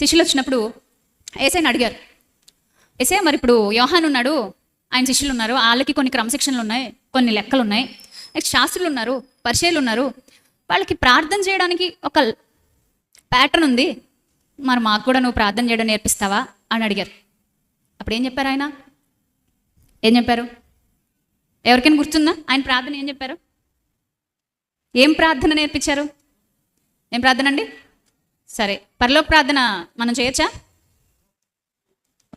శిష్యులు వచ్చినప్పుడు ఏసైని అడిగారు. ఏసే మరి ఇప్పుడు యోహాన్ ఉన్నాడు ఆయన శిష్యులు ఉన్నారు వాళ్ళకి కొన్ని క్రమశిక్షణలు ఉన్నాయి కొన్ని లెక్కలు ఉన్నాయి నెక్స్ట్ శాస్త్రులు ఉన్నారు పరిచయలు ఉన్నారు వాళ్ళకి ప్రార్థన చేయడానికి ఒక ప్యాటర్న్ ఉంది. మరి మాకు కూడా నువ్వు ప్రార్థన చేయడం నేర్పిస్తావా అని అడిగారు. అప్పుడు ఏం చెప్పారు ఆయన? ఏం చెప్పారు? ఎవరికైనా గుర్తుందా? ఆయన ప్రార్థన ఏం చెప్పారు? ఏం ప్రార్థన నేర్పించారు? ఏం ప్రార్థన అండి? సరే పరలోక ప్రార్థన మనం చేయొచ్చా?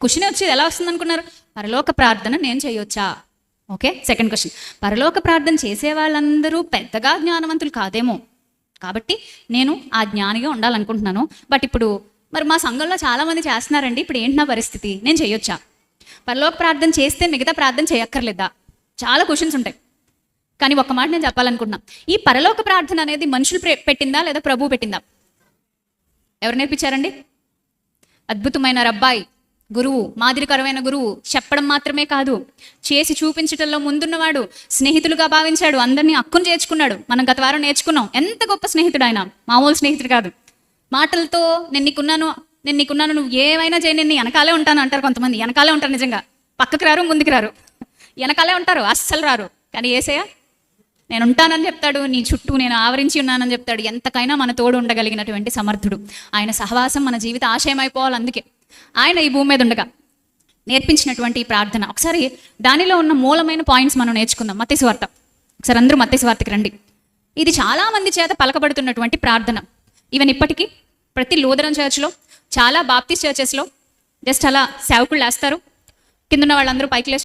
క్వశ్చన్ వచ్చేది ఎలా వస్తుంది అనుకున్నారు పరలోక ప్రార్థన నేను చేయొచ్చా? ఓకే సెకండ్ క్వశ్చన్ పరలోక ప్రార్థన చేసే వాళ్ళందరూ పెద్దగా జ్ఞానవంతులు కాదేమో. కాబట్టి నేను ఆ జ్ఞానిగా ఉండాలనుకుంటున్నాను. బట్ ఇప్పుడు మరి మా సంఘంలో చాలామంది చేస్తున్నారండి. ఇప్పుడు ఏంటి నా పరిస్థితి? నేను చేయొచ్చా? పరలోక ప్రార్థన చేస్తే మిగతా ప్రార్థన చేయక్కర్లేదా? చాలా క్వశ్చన్స్ ఉంటాయి. కానీ ఒక్క మాట నేను చెప్పాలనుకుంటున్నా. ఈ పరలోక ప్రార్థన అనేది మనుషులు పెట్టిందా లేదా ప్రభువు పెట్టిందా? ఎవరు నేర్పించారండి? అద్భుతమైన రబ్బాయి గురువు మాదిరికరమైన గురువు చెప్పడం మాత్రమే కాదు. చేసి చూపించటంలో ముందున్నవాడు స్నేహితులుగా భావించాడు అందరినీ అక్కును చేర్చుకున్నాడు. మనం గత వారం నేర్చుకున్నాం. ఎంత గొప్ప స్నేహితుడు ఆయన. మామూలు స్నేహితుడు కాదు. మాటలతో నేను నీకున్నాను నేను నీకున్నాను నువ్వు ఏమైనా చేయి నేను వెనకాలే ఉంటాను అంటారు కొంతమంది. వెనకాలే ఉంటారు నిజంగా. పక్కకు రారు ముందుకు రారు. వెనకాలే ఉంటారు అస్సలు రారు. కానీ ఏసయ్య నేను ఉంటానని చెప్తాడు నీ చుట్టూ నేను ఆవరించి ఉన్నానని చెప్తాడు. ఎంతకైనా మన తోడు ఉండగలిగినటువంటి సమర్థుడు. ఆయన సహవాసం మన జీవిత ఆశయం అయిపోవాలి అందుకే. ఆయన ఈ భూమి మీద ఉండగా నేర్పించినటువంటి ఈ ప్రార్థన. ఒకసారి దానిలో ఉన్న మూలమైన పాయింట్స్ మనం నేర్చుకుందాం. మత్స్యవార్త. ఒకసారి అందరూ మత్స్యవార్తకి రండి. ఇది చాలా మంది చేత పలకబడుతున్నటువంటి ప్రార్థన. ఈవెన్ ఇప్పటికీ ప్రతి లూదరం చర్చ్లో చాలా బాప్తిస్ట్ చర్చెస్లో జస్ట్ అలా సేవకులు వేస్తారు కిందన్న వాళ్ళందరూ పైకి